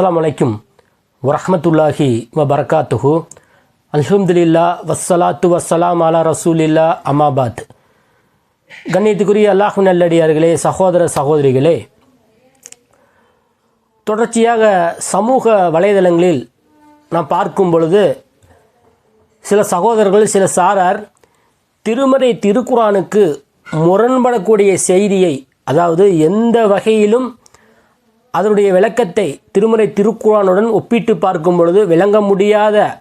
அஸ்லாம் வலைக்கும் வரமத்துல்லாஹி வ பரகாத்துஹு அல்ஹம்துலில்லா வஸ்ஸலாத்து வஸ்ஸலாம் அலா ரசூலில்லா அமாபாத் கண்ணியத்துக்குரிய அல்லாஹு நல்லடியார்களே சகோதர சகோதரிகளே தொடர்ச்சியாக சமூக வலைதளங்களில் நான் பார்க்கும் பொழுது சில சகோதரர்கள் சில சாரார் திருமறை திருக்குறானுக்கு முரண்படக்கூடிய செய்தியை அதாவது எந்த வகையிலும் அதனுடைய விளக்கத்தை திருமுறை திருக்குறானுடன் ஒப்பிட்டு பார்க்கும் பொழுது விளங்க முடியாத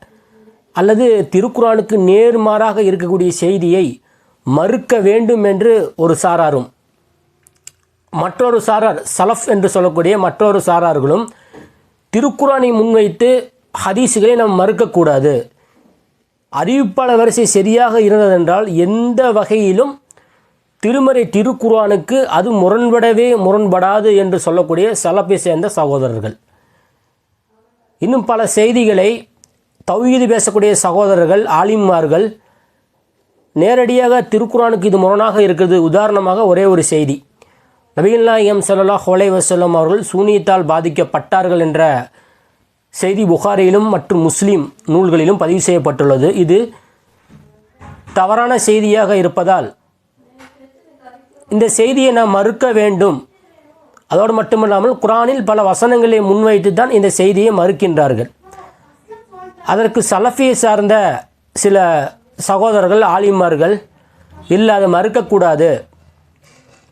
அல்லது திருக்குறானுக்கு நேர்மாறாக இருக்கக்கூடிய செய்தியை மறுக்க வேண்டும் என்று ஒரு சாராரும் மற்றொரு சாரார் சலஃப் என்று சொல்லக்கூடிய மற்றொரு சாரார்களும் திருக்குறானை முன்வைத்து ஹதீஸுகளை நாம் மறுக்கக்கூடாது. அறிவிப்பாளர் வரிசை சரியாக இருந்ததென்றால் எந்த வகையிலும் திருமறை திருக்குறானுக்கு அது முரண்படவே முரண்படாது என்று சொல்லக்கூடிய சலப்பை சேர்ந்த சகோதரர்கள். இன்னும் பல செய்திகளை தௌஹீது பேசக்கூடிய சகோதரர்கள் ஆலிம்மார்கள் நேரடியாக திருக்குறானுக்கு இது முரணாக இருக்கிறது. உதாரணமாக ஒரே ஒரு செய்தி. நபிகள் நாயகம் ஸல்லல்லாஹு அலைஹி வசல்லம் அவர்கள் சூனியத்தால் பாதிக்கப்பட்டார்கள் என்ற செய்தி புகாரிலும் மற்றும் முஸ்லீம் நூல்களிலும் பதிவு செய்யப்பட்டுள்ளது. இது தவறான செய்தியாக இருப்பதால் இந்த செய்தியை நாம் மறுக்க வேண்டும். அதோடு மட்டுமல்லாமல் குரானில் பல வசனங்களை முன்வைத்து தான் இந்த செய்தியை மறுக்கின்றார்கள். அதற்கு சலஃபியை சார்ந்த சில சகோதரர்கள் ஆலிமார்கள் இல்லை அதை மறுக்கக்கூடாது.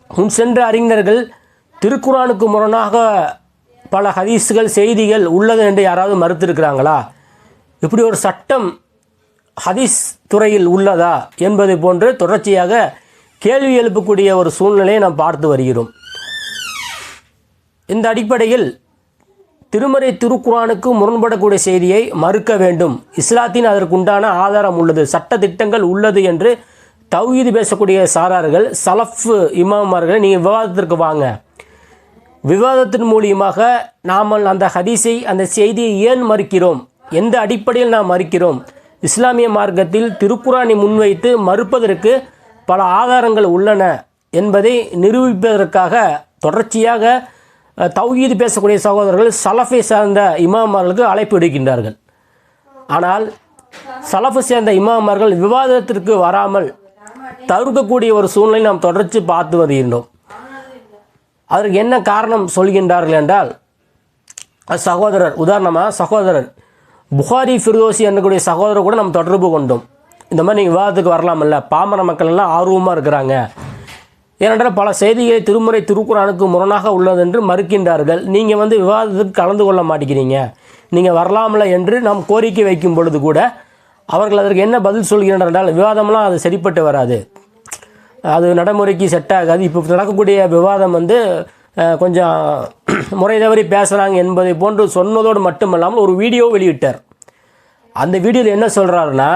முன் சென்ற அறிஞர்கள் திருக்குரானுக்கு முரணாக பல ஹதீஸ்கள் செய்திகள் உள்ளது என்று யாராவது மறுத்திருக்கிறாங்களா? இப்படி ஒரு சட்டம் ஹதீஸ் துறையில் உள்ளதா என்பது போன்று தொடர்ச்சியாக கேள்வி எழுப்பக்கூடிய ஒரு சூழ்நிலையை நாம் பார்த்து வருகிறோம். இந்த அடிப்படையில் திருமறை திருக்குரானுக்கு முரண்படக்கூடிய செய்தியை மறுக்க வேண்டும். இஸ்லாத்தின் அதற்குண்டான ஆதாரம் உள்ளது சட்ட திட்டங்கள் உள்ளது என்று தௌஹீது பேசக்கூடிய சாரார்கள் சலஃப் இமாமார்களை நீங்கள் விவாதத்திற்கு வாங்க. விவாதத்தின் மூலியமாக நாம் அந்த ஹதீஸை அந்த செய்தியை ஏன் மறுக்கிறோம்? எந்த அடிப்படையில் நாம் மறுக்கிறோம்? இஸ்லாமிய மார்க்கத்தில் திருக்குரானை முன்வைத்து மறுப்பதற்கு பல ஆதாரங்கள் உள்ளன என்பதை நிரூபிப்பதற்காக தொடர்ச்சியாக அஹ், தௌஹீது பேசக்கூடிய சகோதரர்கள் சலஃபை சார்ந்த இமாமார்களுக்கு அழைப்பு எடுக்கின்றார்கள் ஆனால் சலஃபு சேர்ந்த இமாமார்கள் விவாதத்திற்கு வராமல் தவிர்க்கக்கூடிய ஒரு சூழ்நிலை நாம் தொடர்ச்சி பார்த்து வருகின்றோம். அதற்கு என்ன காரணம் சொல்கின்றார்கள் என்றால் சகோதரர் உதாரணமாக சகோதரர் புகாரி ஃபிர்தோசி என்னக்கூடிய சகோதரர் கூட நாம் தொடர்பு கொண்டோம். இந்த மாதிரி நீங்கள் விவாதத்துக்கு வரலாமல்ல பாமர மக்கள் எல்லாம் ஆர்வமாக இருக்கிறாங்க. ஏனென்றால் பல செய்திகளை திருமுறை திருக்குறானுக்கு முரணாக உள்ளது என்று மறுக்கின்றார்கள். நீங்கள் வந்து விவாதத்துக்கு கலந்து கொள்ள மாட்டேங்கிறீங்க. நீங்கள் வரலாமல என்று நாம் கோரிக்கை வைக்கும் பொழுது கூட அவர்கள் அதற்கு என்ன பதில் சொல்கிறார்கள் என்றால் விவாதம்லாம் அது சரிப்பட்டு வராது. அது நடைமுறைக்கு செட் ஆகாது. இப்போ நடக்கக்கூடிய விவாதம் வந்து கொஞ்சம் முறை தவறி பேசுகிறாங்க என்பதை போன்று சொன்னதோடு மட்டுமல்லாமல் ஒரு வீடியோ வெளியிட்டார். அந்த வீடியோவில் என்ன சொல்கிறாருன்னா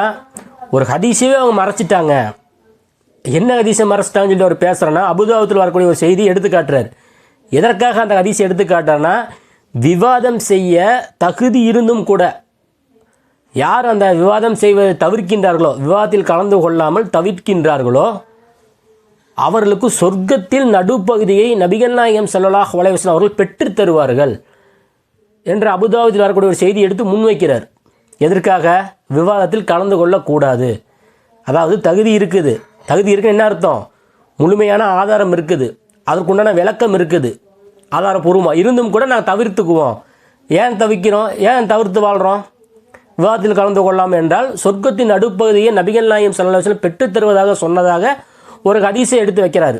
ஒரு ஹதீஸவே அவங்க மறைச்சிட்டாங்க. என்ன ஹதீஸை மறைச்சிட்டாங்கன்னு சொல்லி அவர் பேசுகிறேன்னா அபுதாபத்தில் வரக்கூடிய ஒரு செய்தி எடுத்துக்காட்டுறார் எதற்காக அந்த ஹதீஸை எடுத்து காட்டுறாருன்னா விவாதம் செய்ய தகுதி இருந்தும் கூட யார் அந்த விவாதம் செய்வதை தவிர்க்கின்றார்களோ விவாதத்தில் கலந்து கொள்ளாமல் தவிர்க்கின்றார்களோ அவர்களுக்கு சொர்க்கத்தில் நடுப்பகுதியை நபிகள் நாயகம் ஸல்லல்லாஹு வலைவசன் அவர்கள் பெற்றுத்தருவார்கள் என்று அபுதாபத்தில் வரக்கூடிய ஒரு செய்தி எடுத்து முன்வைக்கிறார். எதற்காக? விவாதத்தில் கலந்து கொள்ளக்கூடாது. அதாவது தகுதி இருக்குது. தகுதி இருக்குன்னு என்ன அர்த்தம்? முழுமையான ஆதாரம் இருக்குது. அதற்குண்டான விளக்கம் இருக்குது. ஆதாரபூர்வமாக இருந்தும் கூட நாங்கள் தவிர்த்துக்குவோம். ஏன் தவிக்கிறோம்? ஏன் தவிர்த்து வாழ்கிறோம் விவாதத்தில் கலந்து கொள்ளாமல் என்றால் சொர்க்கத்தின் நடுப்பகுதியை நபிகள் நாயம் சல்லாஹம் பெற்றுத் தருவதாக சொன்னதாக ஒரு ஹதீஸை எடுத்து வைக்கிறாரு.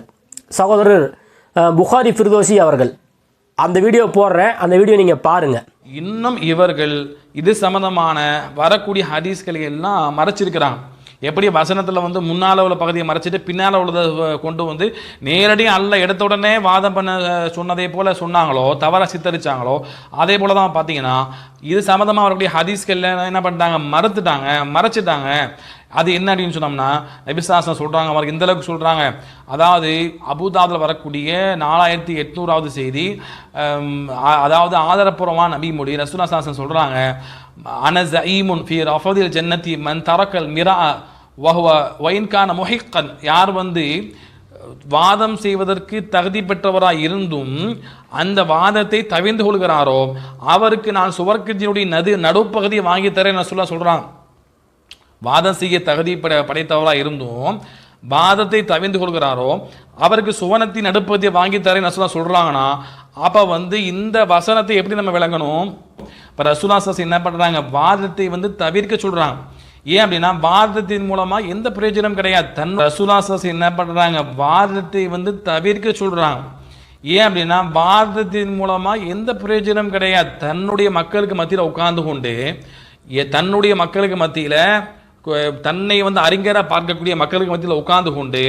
சகோதரர் புகாரி ஃபிர்தோசி அவர்கள். அந்த வீடியோ போடுறேன். அந்த வீடியோ நீங்கள் பாருங்கள் இன்னும் இவர்கள் இது சம்மந்தமான வரக்கூடிய ஹதீஸ்களை எல்லாம் மறைச்சிருக்கிறாங்க. எப்படி வசனத்தில் வந்து முன்னால் உள்ள பகுதியை மறைச்சிட்டு பின்னால் உள்ளதை கொண்டு வந்து நேரடியாக அல்ல எடுத்த உடனே வாதம் பண்ண சொன்னதை போல் சொன்னாங்களோ தவற சித்தரிச்சாங்களோ அதே போல தான் பார்த்தீங்கன்னா இது சம்மந்தமாக வரக்கூடிய ஹதீஸ்கள் என்ன பண்ணிட்டாங்க? மறுத்துட்டாங்க மறைச்சிட்டாங்க. அது என்ன அப்படின்னு சொன்னோம்னா நபிசாசனம் சொல்கிறாங்க அவருக்கு இந்த அளவுக்கு சொல்கிறாங்க அதாவது அபுதாபில் வரக்கூடிய நாலாயிரத்தி எட்நூறாவது செய்தி அதாவது ஆதாரப்பூர்வமான நபி மொழி ரசூலா சாசன் சொல்கிறாங்க அனஸ் ஈமுன் ஃபி அஃபதில் ஜன்னத்தி மன் தரக்கல் மிரா வஹுவ ஒயின்கான முஹிக்கன் யார் வந்து வாதம் செய்வதற்கு தகுதி பெற்றவராக இருந்தும் அந்த வாதத்தை தவிர்ந்து கொள்கிறாரோ அவருக்கு நான் சுவர்க்கத்தினுடைய நது நடுப்பகுதியை வாங்கி தரேன் சொல்ல சொல்கிறான் வாதம் செய்ய தகுதி பட படைத்தவராக இருந்தும் வாதத்தை தவிர்ந்து கொள்கிறாரோ அவருக்கு சுவனத்தின் நடுப்பதியை வாங்கி தரேன் ரசூலா சொல்கிறாங்கன்னா அப்போ வந்து இந்த வசனத்தை எப்படி நம்ம விளங்கணும்? இப்போ ரசூலா சஸ் என்ன பண்ணுறாங்க வாதத்தை வந்து தவிர்க்க சொல்கிறாங்க ஏன் அப்படின்னா வாதத்தின் மூலமாக எந்த பிரயோஜனம் கிடையாது. தன் ரசூலா சஸ் என்ன பண்ணுறாங்க வாதத்தை வந்து தவிர்க்க சொல்கிறாங்க ஏன் அப்படின்னா வாதத்தின் மூலமாக எந்த பிரயோஜனம் கிடையாது. தன்னுடைய மக்களுக்கு மத்தியில் உட்கார்ந்து கொண்டு தன்னுடைய மக்களுக்கு மத்தியில் தன்னை வந்து அறிஞராக பார்க்கக்கூடிய மக்களுக்கு மத்தியில் உட்கார்ந்து கொண்டு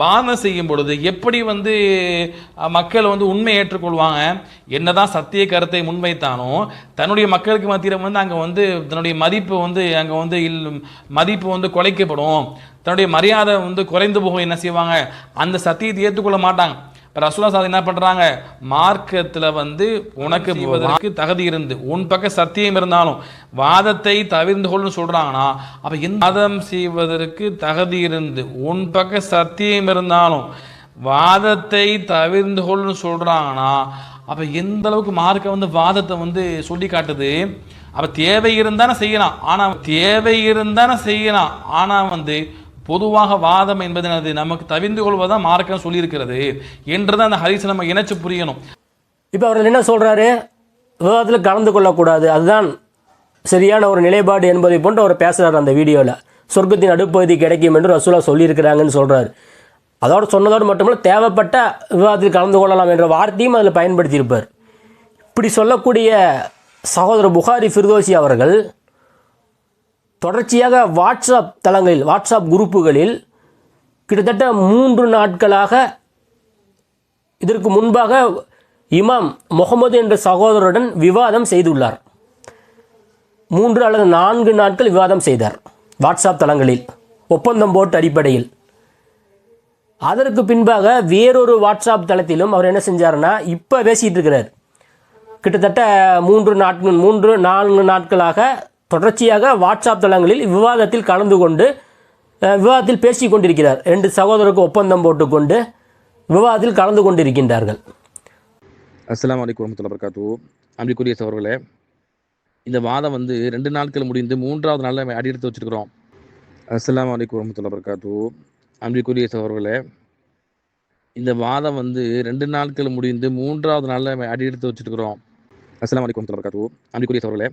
வாதம் செய்யும் பொழுது எப்படி வந்து மக்கள் வந்து உண்மை ஏற்றுக்கொள்வாங்க என்னதான் சத்திய கருத்தை முன்வைத்தானோ தன்னுடைய மக்களுக்கு மத்தியில் வந்து அங்கே வந்து தன்னுடைய மதிப்பு வந்து அங்கே வந்து இல் மதிப்பு வந்து குலைக்கப்படும். தன்னுடைய மரியாதை வந்து குறைந்து போகும் என்ன செய்வாங்க? அந்த சத்தியத்தை ஏற்றுக்கொள்ள மாட்டாங்க. இப்போ ரசூலா சாதி என்ன பண்றாங்க? மார்க்கத்துல வந்து உனக்கு செய்வதற்கு தகுதி இருந்து உன் பக்கம் சத்தியம் இருந்தாலும் வாதத்தை தவிர்ந்து கொள்னு சொல்றாங்கன்னா அப்ப எந்த வாதம் செய்வதற்கு தகுதி இருந்து உன் பக்கம் சத்தியம் இருந்தாலும் வாதத்தை தவிர்ந்து கொள்னு சொல்றாங்கன்னா அப்ப எந்த அளவுக்கு மார்க்க வந்து வாதத்தை வந்து சொல்லி காட்டுது? அப்ப தேவை இருந்தானே செய்யலாம் ஆனா தேவை இருந்தானே செய்யலாம். ஆனா வந்து பொதுவாக வாதம் என்பது அது நமக்கு தவிர்ந்து கொள்வதான் மார்க்கம் சொல்லியிருக்கிறது என்றுதான் அந்த ஹரிசை நம்ம இணைச்சு புரியணும். இப்போ அவர் என்ன சொல்கிறாரு விவாதத்தில் கலந்து கொள்ளக்கூடாது. அதுதான் சரியான ஒரு நிலைப்பாடு என்பதை போன்று அவர் பேசுகிறார் அந்த வீடியோவில் சொர்க்கத்தின் அடுப்பகுதி கிடைக்கும் என்று ரசூலா சொல்லியிருக்கிறாங்கன்னு சொல்கிறார் அதோடு சொன்னதோடு மட்டுமல்ல தேவைப்பட்ட விவாதத்தில் கலந்து கொள்ளலாம் என்ற வார்த்தையும் அதில் பயன்படுத்தியிருப்பார். இப்படி சொல்லக்கூடிய சகோதரர் புகாரி ஃபிர்தோசி அவர்கள் தொடர்ச்சியாக வாட்ஸ்அப் தளங்களில் வாட்ஸ்அப் குரூப்புகளில் கிட்டத்தட்ட மூன்று நாட்களாக இதற்கு முன்பாக இமாம் முகமது என்ற சகோதரருடன் விவாதம் செய்துள்ளார். மூன்று அல்லது நான்கு நாட்கள் விவாதம் செய்தார் வாட்ஸ்அப் தளங்களில் ஒப்பந்தம் போட்டு அடிப்படையில். அதற்கு பின்பாக வேறொரு வாட்ஸ்அப் தளத்திலும் அவர் என்ன செஞ்சார்னா இப்போ பேசிகிட்டு இருக்கிறார். கிட்டத்தட்ட மூன்று நாட்கள் மூன்று நான்கு நாட்களாக தொடர்ச்சியாக வாட்ஸ்அப் தளங்களில் விவாதத்தில் கலந்து கொண்டு விவாதத்தில் பேசிக் கொண்டிருக்கிறார். ரெண்டு சகோதரருக்கு ஒப்பந்தம் போட்டுக்கொண்டு விவாதத்தில் கலந்து கொண்டிருக்கின்றார்கள். அஸ்லாம் அலைக்கும் வரமத்துல வபரகாத்து அன்பிற்குரிய சகோதரர்களே இந்த வாதம் வந்து ரெண்டு நாட்கள் முடிந்து மூன்றாவது நாளில் அடி எடுத்து வச்சிருக்கிறோம். அஸ்லாம் அலைக்கும் வரமத்துல வபரகாத்து அன்பிற்குரிய சகோதரர்களே இந்த வாதம் வந்து ரெண்டு நாட்கள் முடிந்து மூன்றாவது நாளில் அடி எடுத்து வச்சிருக்கிறோம். அஸ்லாம் அலைக்கும் வரமத்துல வபரகாத்து அன்பிற்குரிய சகோதரர்களே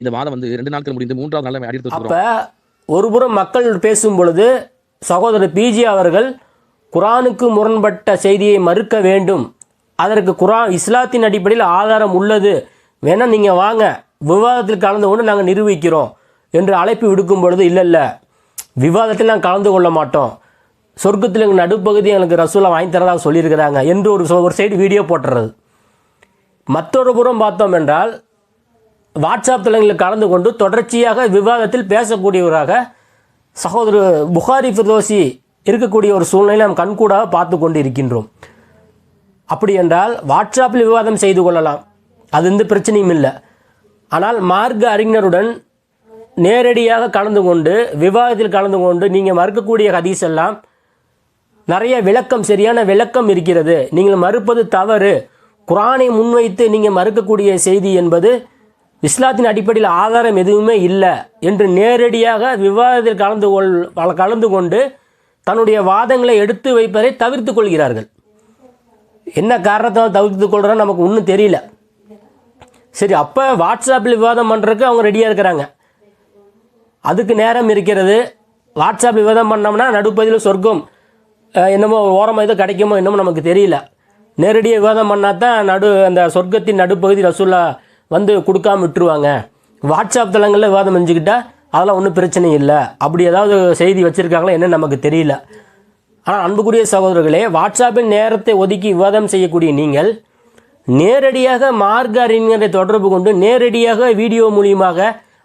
இந்த வாதம் வந்து ரெண்டு நாட்கள் முடிந்து மூன்றாவது நாள் அடி எடுத்து அப்போ ஒருபுறம் மக்கள் பேசும் பொழுது சகோதரர் பிஜி அவர்கள் குரானுக்கு முரண்பட்ட செய்தியை மறுக்க வேண்டும். அதற்கு குரான் இஸ்லாத்தின் அடிப்படையில் ஆதாரம் உள்ளது. வேணால் நீங்கள் வாங்க. விவாதத்தில் கலந்து கொண்டு நாங்கள் நிரூபிக்கிறோம் என்று அழைப்பு விடுக்கும் பொழுது இல்லை இல்லை. விவாதத்தில் நாங்கள் கலந்து கொள்ள மாட்டோம். சொர்க்கத்தில் எங்கள் நடுப்பகுதி எங்களுக்கு ரசூலா வாங்கி தரதாக சொல்லியிருக்கிறாங்க என்று ஒரு ஒரு சைடு வீடியோ போட்டுறது. மற்றொரு புறம் பார்த்தோம் என்றால் வாட்ஸ்அப் தளங்களில் கலந்து கொண்டு தொடர்ச்சியாக விவாதத்தில் பேசக்கூடியவராக சகோதரர் புகாரி ஃபிர்தோசி இருக்கக்கூடிய ஒரு சூழ்நிலை நாம் கண்கூடாக பார்த்து கொண்டு இருக்கின்றோம் அப்படி என்றால் வாட்ஸ்அப்பில் விவாதம் செய்து கொள்ளலாம். அது எந்த பிரச்சனையும் இல்லை. ஆனால் மார்க்க அறிஞருடன் நேரடியாக கலந்து கொண்டு விவாதத்தில் கலந்து கொண்டு நீங்கள் மறுக்கக்கூடிய ஹதீஸ் எல்லாம் நிறைய விளக்கம் சரியான விளக்கம் இருக்கிறது. நீங்கள் மறுப்பது தவறு. குரானை முன்வைத்து நீங்கள் மறுக்கக்கூடிய செய்தி என்பது இஸ்லாத்தின் அடிப்படையில் ஆதாரம் எதுவுமே இல்லை என்று நேரடியாக விவாதத்தில் கலந்து கொள் கலந்து கொண்டு தன்னுடைய வாதங்களை எடுத்து வைப்பதை தவிர்த்து கொள்கிறார்கள். என்ன காரணத்தால் தவிர்த்து கொள்கிறோம் நமக்கு ஒன்றும் தெரியல. சரி அப்போ வாட்ஸ்அப்பில் விவாதம் பண்ணுறதுக்கு அவங்க ரெடியாக இருக்கிறாங்க. அதுக்கு நேரம் இருக்கிறது. வாட்ஸ்அப் விவாதம் பண்ணோம்னா நடுப்பதில் சொர்க்கம் என்னமோ ஓரமாக ஏதோ கிடைக்குமோ என்னமோ நமக்கு தெரியல. நேரடியாக விவாதம் பண்ணால் தான் நடு அந்த சொர்க்கத்தின் நடுப்பகுதி ரசூல்லா வந்து கொடுக்காம விட்டுருவாங்க. வாட்ஸ்அப் தளங்களில் விவாதம் செஞ்சுக்கிட்டால் அதெல்லாம் ஒன்றும் பிரச்சனை இல்லை. அப்படி ஏதாவது செய்தி வச்சுருக்காங்களா என்னன்னு நமக்கு தெரியல. ஆனால் அன்புக்குரிய சகோதரர்களே வாட்ஸ்அப்பின் நேரத்தை ஒதுக்கி விவாதம் செய்யக்கூடிய நீங்கள் நேரடியாக மார்க்க அறிஞரை தொடர்பு கொண்டு நேரடியாக வீடியோ மூலியமாக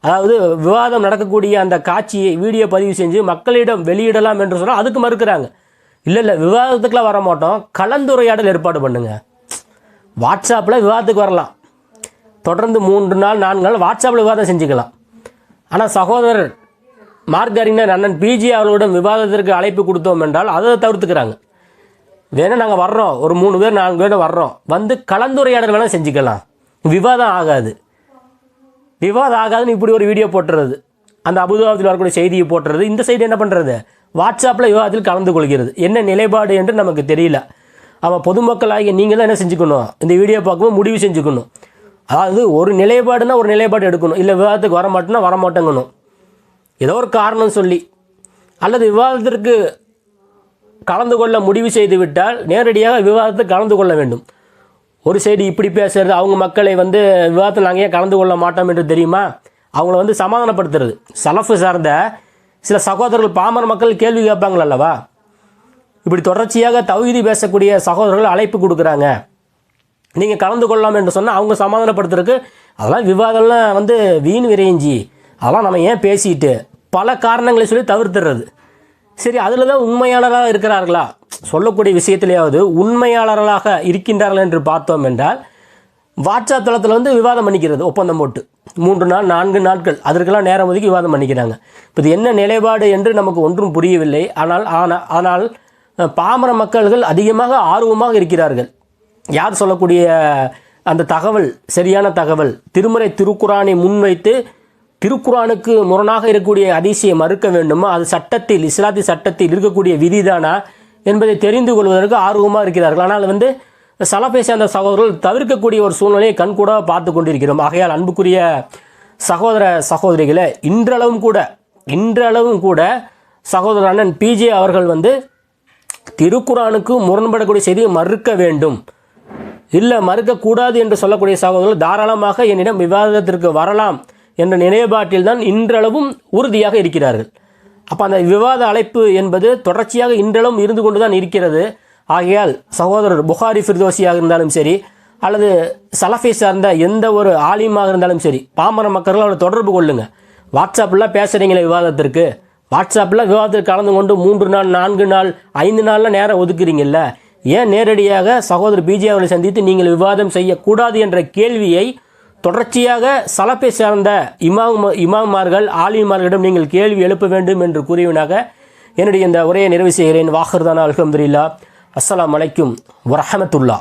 அதாவது விவாதம் நடக்கக்கூடிய அந்த காட்சியை வீடியோ பதிவு செஞ்சு மக்களிடம் வெளியிடலாம் என்று சொன்னால் அதுக்கு மறுக்கிறாங்க. இல்லை இல்லை விவாதத்துக்குலாம் வர மாட்டோம் கலந்துரையாடல் ஏற்பாடு பண்ணுங்கள் வாட்ஸ்அப்பில் விவாதத்துக்கு வரலாம். தொடர்ந்து மூன்று நாள் நான்கு நாள் வாட்ஸ்அப்பில் விவாதம் செஞ்சுக்கலாம். ஆனால் சகோதரர் மார்க் அறிஞர் அண்ணன் பிஜி அவர்களிடம் விவாதத்திற்கு அழைப்பு கொடுத்தோம் என்றால் அதை தவிர்த்துக்கிறாங்க. வேணால் நாங்கள் வர்றோம். ஒரு மூணு பேர் நான்கு பேர் வர்றோம். வந்து கலந்துரையாடல் வேணால் செஞ்சுக்கலாம். விவாதம் ஆகாது. விவாதம் ஆகாதுன்னு இப்படி ஒரு வீடியோ போட்டுறது. அந்த அபுதாபத்தில் வரக்கூடிய செய்தியை போட்டுறது. இந்த சைடு என்ன பண்ணுறது வாட்ஸ்அப்பில் விவாதத்தில் கலந்து கொள்கிறது. என்ன நிலைப்பாடு என்று நமக்கு தெரியல. அவன் பொதுமக்களாகிய நீங்கள் தான் என்ன செஞ்சுக்கணும்? இந்த வீடியோ பார்க்கும்போது முடிவு செஞ்சுக்கணும். அதாவது ஒரு நிலைப்பாடுனா ஒரு நிலைப்பாடு எடுக்கணும். இல்லை விவாதத்துக்கு வர மாட்டேன்னா வர மாட்டேங்கணும் ஏதோ ஒரு காரணம் சொல்லி. அல்லது விவாதத்திற்கு கலந்து கொள்ள முடிவு செய்து விட்டால் நேரடியாக விவாதத்தை கலந்து கொள்ள வேண்டும். ஒரு சைடு இப்படி பேசுறது அவங்க மக்களை வந்து விவாதத்தில் நாங்கள் ஏன் கலந்து கொள்ள மாட்டோம் என்று தெரியுமா? அவங்கள வந்து சமாதானப்படுத்துறது. சலஃபு சார்ந்த சில சகோதரர்கள் பாமர மக்கள் கேள்வி கேட்பாங்கள் அல்லவா? இப்படி தொடர்ச்சியாக தகுதி பேசக்கூடிய சகோதரர்கள் அழைப்பு கொடுக்குறாங்க. நீங்கள் கலந்து கொள்ளலாம் என்று சொன்னால் அவங்க சமாதானப்படுத்துறதுக்கு அதெல்லாம் விவாதம்லாம் வந்து வீண் விரைஞ்சி. அதெல்லாம் நம்ம ஏன் பேசிட்டு பல காரணங்களை சொல்லி தவிர்த்துடுறது சரி அதில் தான் உண்மையாளராக இருக்கிறார்களா? சொல்லக்கூடிய விஷயத்திலேயாவது உண்மையாளர்களாக இருக்கின்றார்கள் என்று பார்த்தோம் என்றால் வாட்ஸ்அப் தளத்தில் வந்து விவாதம் பண்ணிக்கிறது ஒப்பந்தம் போட்டு. மூன்று நாள் நான்கு நாட்கள் அதற்கெல்லாம் நேரம் ஒதுக்கி விவாதம் பண்ணிக்கிறாங்க. இப்போ இது என்ன நிலைப்பாடு என்று நமக்கு ஒன்றும் புரியவில்லை. ஆனால் ஆனால் ஆனால் பாமர மக்கள்கள் அதிகமாக ஆர்வமாக இருக்கிறார்கள். யார் சொல்லக்கூடிய அந்த தகவல் சரியான தகவல் திருமறை திருக்குறானை முன்வைத்து திருக்குறானுக்கு முரணாக இருக்கக்கூடிய அதிசயம் மறுக்க வேண்டுமா? அது சட்டத்தில் இஸ்லாத்திய சட்டத்தில் இருக்கக்கூடிய விதிதானா என்பதை தெரிந்து கொள்வதற்கு ஆர்வமாக இருக்கிறார்கள். ஆனால் வந்து சலபை சேர்ந்த சகோதரர்கள் தவிர்க்கக்கூடிய ஒரு சூழ்நிலையை கண்கூடாக பார்த்து கொண்டிருக்கிறோம். ஆகையால் அன்புக்குரிய சகோதர சகோதரிகளை இன்றளவும் கூட இன்றளவும் கூட சகோதரர் அண்ணன் பிஜே அவர்கள் வந்து திருக்குறானுக்கு முரண்படக்கூடிய செய்தியை மறுக்க வேண்டும். இல்லை மறுக்கக்கூடாது என்று சொல்லக்கூடிய சகோதரர்கள் தாராளமாக என்னிடம் விவாதத்திற்கு வரலாம் என்ற நிலைப்பாட்டில் தான் இன்றளவும் உறுதியாக இருக்கிறார்கள். அப்போ அந்த விவாத அழைப்பு என்பது தொடர்ச்சியாக இன்றளவும் இருந்து கொண்டு தான் இருக்கிறது. ஆகையால் சகோதரர் புகாரி ஃபிர்தோசியாக இருந்தாலும் சரி அல்லது சலஃபை சார்ந்த எந்த ஒரு ஆலிமாக இருந்தாலும் சரி பாமர மக்களோட தொடர்பு கொள்ளுங்கள் வாட்ஸ்அப்பில் பேசுகிறீங்களே விவாதத்திற்கு. வாட்ஸ்அப்பில் விவாதத்தில் கலந்து கொண்டு மூன்று நாள் நான்கு நாள் ஐந்து நாளில் நேரம் ஒதுக்குறீங்கல்ல? ஏன் நேரடியாக சகோதரர் பிஜே அவர்களை சந்தித்து நீங்கள் விவாதம் செய்யக்கூடாது என்ற கேள்வியை தொடர்ச்சியாக சலப்பை சார்ந்த இமாம் இமாமார்கள் ஆலிமார்களிடம் நீங்கள் கேள்வி எழுப்ப வேண்டும் என்று கூறியவனாக என்னுடைய இந்த உரையை நிறைவு செய்கிறேன். வாகர்தானா அலமதுல்லா அஸ்லாம் அலைக்கும் வரஹமத்துல்லா